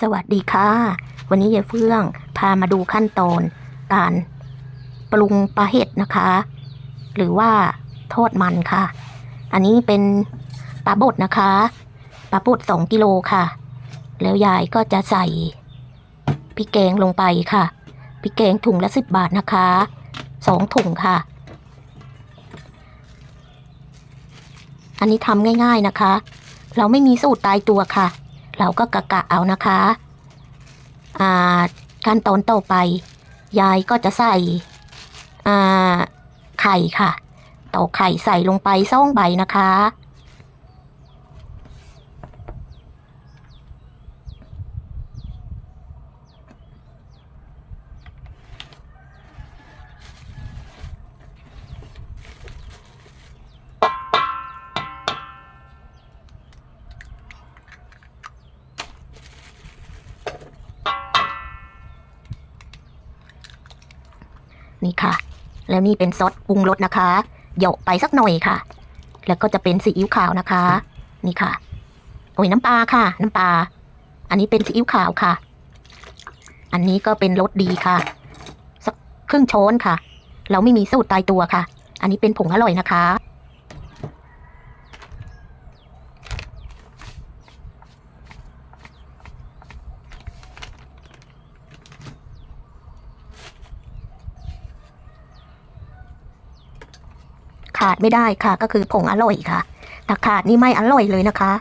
สวัสดีค่ะ วันนี้ยายเฟื่องพามาดูขั้นตอน การปรุงปลาเห็ดนะคะ หรือว่าทอดมันค่ะ อันนี้เป็นปลาบดนะคะปลาบดสองกิโลค่ะ แล้วยายก็จะใส่พริกแกงลงไปค่ะพริกแกงถุงละสิบบาทนะคะสองถุงค่ะ อันนี้ทำง่าย ๆนะคะ เราไม่มีสูตรตายตัวค่ะ เราก็กะกะเอานะคะอ่าขั้นตอนต่อไป ยายก็จะใส่อ่าไข่ค่ะตอกไข่ใส่ลงไปซ่องใบนะคะ นี่ค่ะ แล้วนี่เป็นซอสปรุงรสนะคะหยกไปสักหน่อยค่ะ แล้วก็จะเป็นซีอิ๊วขาวนะคะ นี่ค่ะ โอ้ยน้ำปลาค่ะ น้ำปลา อันนี้เป็นซีอิ๊วขาวค่ะ อันนี้ก็เป็นรสดีค่ะ สักครึ่งช้อนค่ะ เราไม่มีสูตรตายตัวค่ะ อันนี้เป็นผงอร่อยนะคะ ขาดไม่ได้ค่ะ ก็คือผงอร่อยค่ะถ้าขาดนี่ไม่อร่อยเลยนะคะ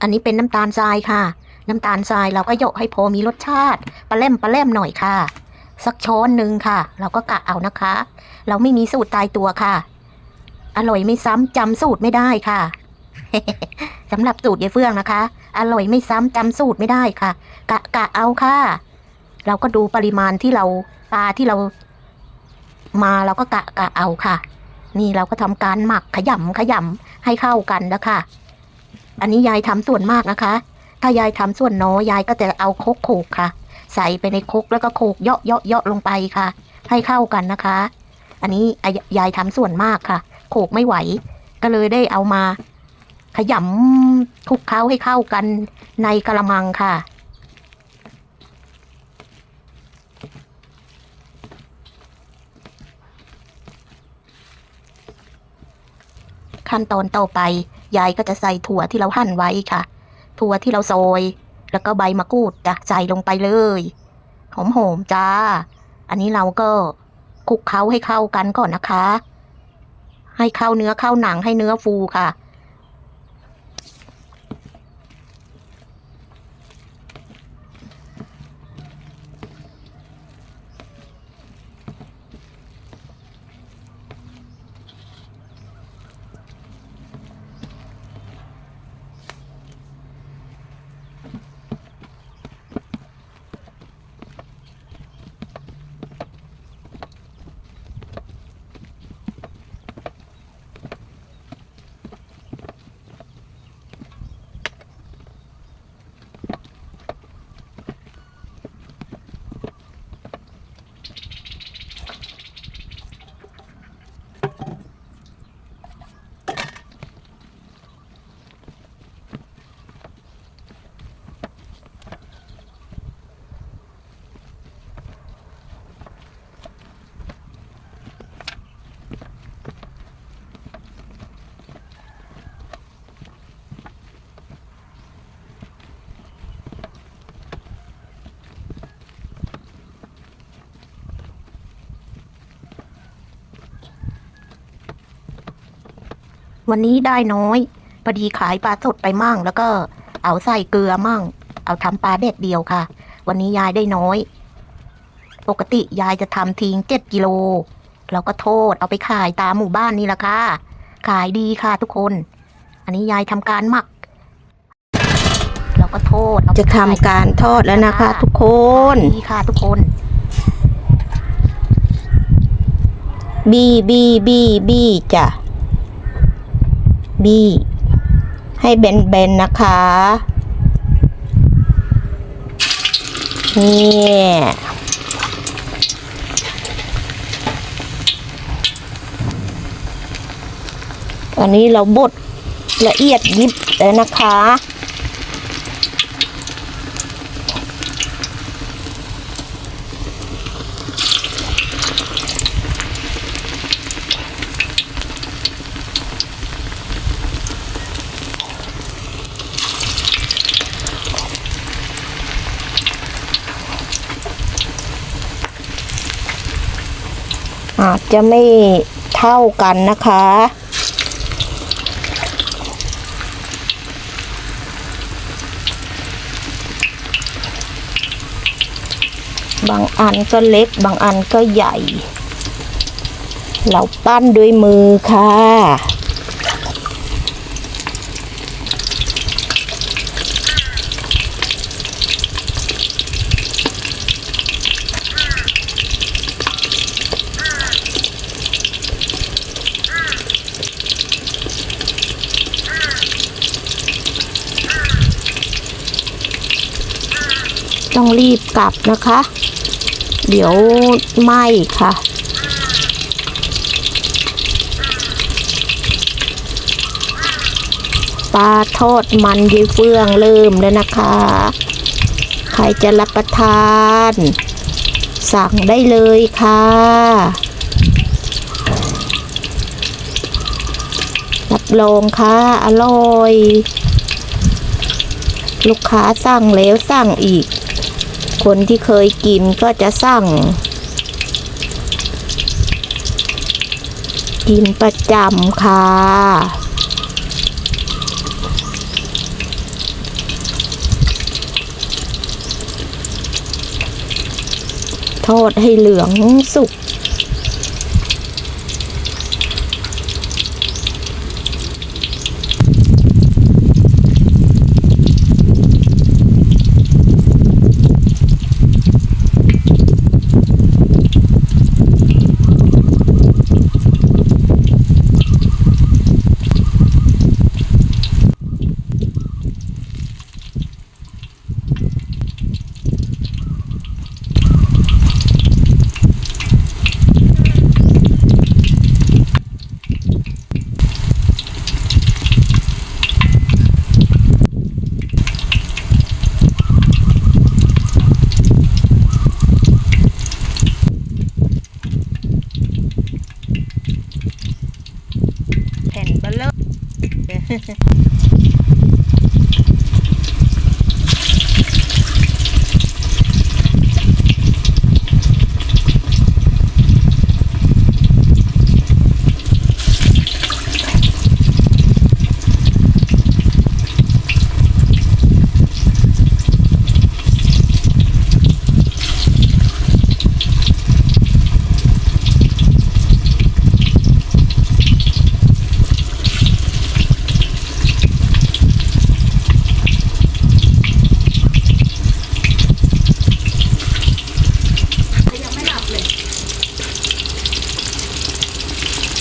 อันนี้เป็นน้ำตาลทรายค่ะ น้ำตาลทรายเราก็โยกให้พอมีรสชาติปลาเล่มปลาเล่มหน่อยค่ะ สักช้อนหนึ่งค่ะ เราก็กะเอานะคะ เราไม่มีสูตรตายตัวค่ะ อร่อยไม่ซ้ำจำสูตรไม่ได้ค่ะสำหรับสูตรยายเฟื่องนะคะ อร่อยไม่ซ้ำจำสูตรไม่ได้ค่ะ กะกะเอาค่ะ เราก็ดูปริมาณที่เรา ปลาที่เรามาเราก็กะกะเอาค่ะ นี่เราก็ทำการหมักขยำขยำให้เข้ากันแล้วค่ะ อันนี้ยายทำส่วนมากนะคะ ถ้ายายทำส่วนน้อยยายก็จะเอาโคกโขกค่ะ ใส่ไปในโคกแล้วก็โขกเยาะเยาะเยาะลงไปค่ะ ให้เข้ากันนะคะ อันนี้ยายทำส่วนมากค่ะ โขกไม่ไหว ก็เลยได้เอามาขยำคลุกเคล้าให้เข้ากันในกระมังค่ะ ขั้นตอนต่อไป ยายก็จะใส่ถั่วที่เราหั่นไว้ค่ะ ถั่วที่เราซอย แล้วก็ใบมะกรูดจะใส่ลงไปเลย หอมๆจ้า อันนี้เราก็คลุกเคล้าให้เข้ากันก่อนนะคะ ให้เข้าเนื้อเข้าหนังให้เนื้อฟูค่ะ วันนี้ได้น้อยพอดีขายปลาสดไปมั่ง แล้วก็เอาใส่เกลือมั่ง เอาทำปลาเด็ดเดียวค่ะ วันนี้ยายได้น้อย ปกติยายจะทำทิ้งเจ็ดกิโลเราก็โทษเอาไปขายตามหมู่บ้านนี่แหละค่ะ ขายดีค่ะทุกคน อันนี้ยายทำการหมักเราก็โทษเอาไปจะทำการทอดแล้วนะคะ ทุกคนดีค่ะทุกคนบีบีบีบีจ้ะ บี้ ให้เบนๆนะคะเนี่ยอันนี้เราบดละเอียดยิบเลยนะคะ อาจจะไม่เท่ากันนะคะ บางอันก็เล็กบางอันก็ใหญ่ เราปั้นด้วยมือค่ะ ต้องรีบกลับนะคะ เดี๋ยวไหม้ค่ะ ปลาทอดมันยีเฟืองเริ่มแล้วนะคะ ใครจะรับประทาน สั่งได้เลยค่ะรับรองค่ะ อร่อย ลูกค้าสั่งแล้วสั่งอีก คนที่เคยกินก็จะสั่ง กินประจำค่ะ ทอดให้เหลืองสุก แผ่นเบลเลอร์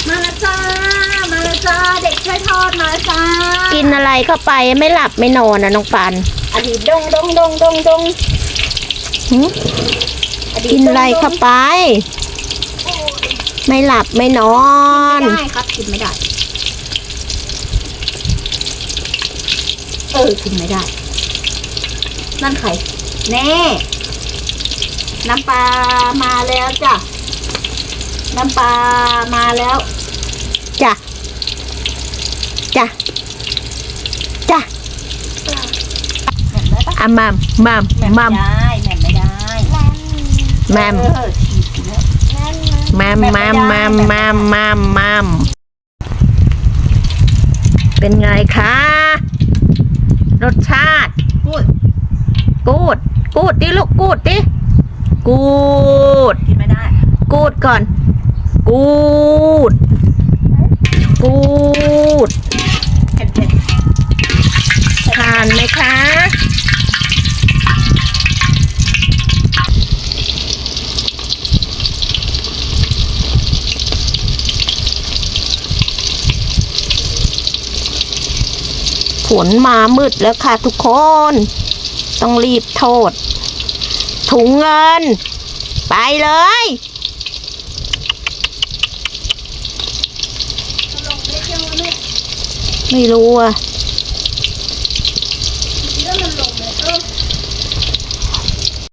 มาแล้วจ้า มาแล้วจ้า เด็กช่วยทอดมาแล้วจ้า กินอะไรเข้าไปไม่หลับไม่นอนนะน้องปันอดีตดงดงดงดงดงหึอดีตกินอะไรเข้าไป ไม่หลับไม่นอน ไม่ได้ครับกินไม่ได้ เออกินไม่ได้ นั่นใครแน่น้ำปลามาแล้วจ้ะน้ำปลามาแล้ว จ้ะ จ้ะ จ้ะ แหม่มได้ปะ อะมัมมัมแหม่มมัมไม่ได้แหม่มไม่ได้แมมเออฉีกแล้วแมมแมมแมมแมมแมมแมมเป็นไงคะ รสชาติพูด กูด กูดดิลูกกูดดิ กูด กินไม่ได้ กูดก่อน กูด กูด เผ็ดเผ็ด ทานไหมคะ ฝนมามืดแล้วค่ะทุกคน ต้องรีบโทษ ถุงเงิน ไปเลย ไม่รู้อะ